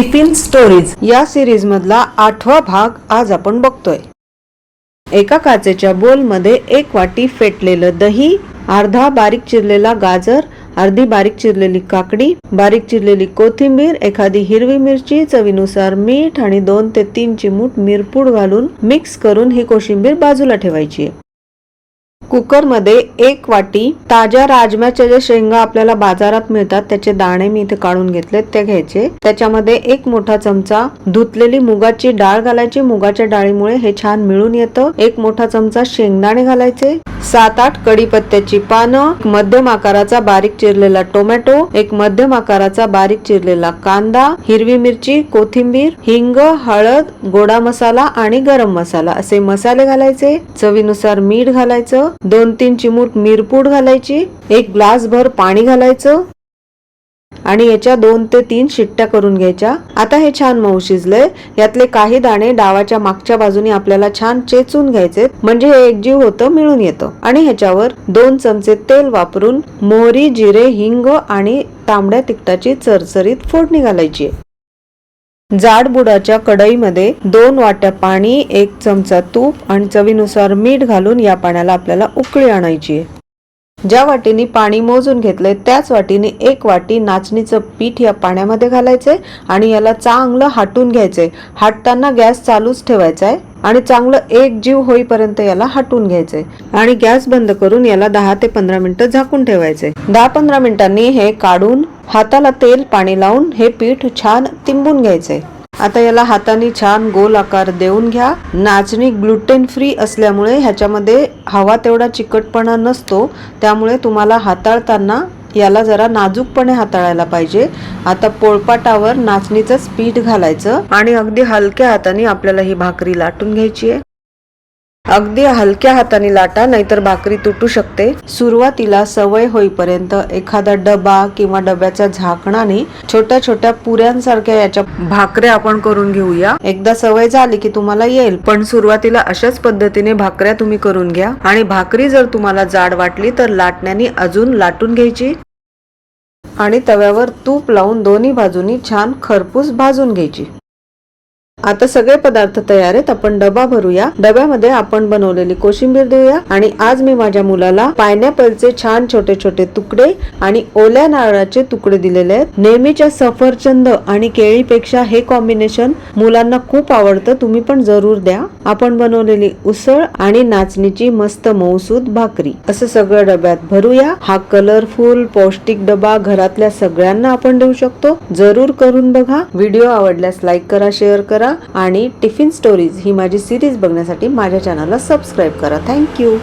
Tiffin stories या series मधला आठवा भाग आज आपण बघतोय. एका काचेच्या बोलमध्ये एक वाटी फेटलेलं दही अर्धा बारीक चिरलेला गाजर अर्धी बारीक चिरलेली काकडी बारीक चिरलेली कोथिंबीर एखादी हिरवी मिरची चवीनुसार मीठ आणि दोन ते तीन चिमूट मिरपूड घालून मिक्स करून ही कोशिंबीर बाजूला ठेवायची आहे. कुकरमध्ये एक वाटी ताज्या राजम्याच्या ज्या शेंगा आपल्याला बाजारात मिळतात त्याचे दाणे मी इथे काढून घेतले ते घ्यायचे. त्याच्यामध्ये एक मोठा चमचा धुतलेली मुगाची डाळ घालायची. मुगाच्या डाळीमुळे हे छान मिळून येतं. एक मोठा चमचा शेंगदाणे घालायचे. सात आठ कढीपत्त्याची पानं एक मध्यम आकाराचा बारीक चिरलेला टोमॅटो एक मध्यम आकाराचा बारीक चिरलेला कांदा हिरवी मिरची कोथिंबीर हिंग हळद गोडा मसाला आणि गरम मसाला असे मसाले घालायचे. चवीनुसार मीठ घालायचं. दोन तीन चिमूट मिरपूड घालायची एक ग्लास भर पाणी घालायचं आणि याच्या दोन ते तीन शिट्ट्या करून घ्यायच्या. आता हे छान मऊ शिजलंय. यातले काही दाणे डावाच्या मागच्या बाजूने आपल्याला छान चेचून घ्यायचे. म्हणजे हे एकजीव होतं मिळून येतं. आणि ह्याच्यावर दोन चमचे तेल वापरून मोहरी जिरे हिंग आणि तांबड्या तिखटाची चरचरीत फोडणी घालायची आहे. जाड बुडाच्या कढईमध्ये दोन वाट्या पाणी एक चमचा तूप आणि चवीनुसार मीठ घालून या पाण्याला आपल्याला उकळी आणायची आहे. ज्या वाटीने पाणी मोजून घेतलंय त्याच वाटीने एक वाटी नाचणीचं पीठ या पाण्यामध्ये घालायचे आणि याला चांगलं हाटून घ्यायचे हाटताना गॅस चालूच ठेवायचा आहे आणि चांगलं एक जीव होईपर्यंत याला हाटून घ्यायचे आणि गॅस बंद करून याला दहा ते पंधरा मिनिटं झाकून ठेवायचे दहा पंधरा मिनिटांनी हे काढून हाताला तेल पाणी लावून हे पीठ छान तिंबून घ्यायचे आता याला हाताने छान गोल आकार देऊन घ्या. नाचणी ग्लुटेन फ्री असल्यामुळे ह्याच्यामध्ये हवा तेवढा चिकटपणा नसतो. त्यामुळे तुम्हाला हाताळताना याला जरा नाजूकपणे हाताळायला पाहिजे. आता पोळपाटावर नाचणीचं पीठ घालायचं आणि अगदी हलक्या हाताने आपल्याला ही भाकरी लाटून घ्यायची आहे. अगदी हलक्या हाताने लाटा नाहीतर भाकरी तुटू शकते. सुरुवातीला सवय होईपर्यंत एखादा डबा किंवा डब्याच्या झाकणाने छोट्या छोट्या पुऱ्यांसारख्या याच्या भाकऱ्या आपण करून घेऊया. एकदा सवय झाली की तुम्हाला येईल पण सुरुवातीला अशाच पद्धतीने भाकऱ्या तुम्ही करून घ्या. आणि भाकरी जर तुम्हाला जाड वाटली तर लाटण्याने अजून लाटून घ्यायची. आणि तव्यावर तूप लावून दोन्ही बाजूनी छान खरपूस भाजून घ्यायची. आता सगळे पदार्थ तयार आहेत. आपण डबा भरूया. डब्यामध्ये आपण बनवलेली कोशिंबीर देऊया. आणि आज मी माझ्या मुलाला पायनॅपलचे छान छोटे छोटे तुकडे आणि ओल्या नारळाचे तुकडे दिलेले आहेत. नेहमीच्या सफरचंद आणि केळीपेक्षा हे कॉम्बिनेशन मुलांना खूप आवडतं. तुम्ही पण जरूर द्या. आपण बनवलेली उसळ आणि नाचणीची मस्त मौसूद भाकरी. असं सगळं डब्यात भरूया. हा कलरफुल पौष्टिक डबा घरातल्या सगळ्यांना आपण देऊ शकतो. जरूर करून बघा. व्हिडिओ आवडल्यास लाईक करा शेअर करा. आणि टिफिन स्टोरीज ही माझी सिरीज बघण्यासाठी माझ्या चॅनलला सबस्क्राईब करा. थँक्यू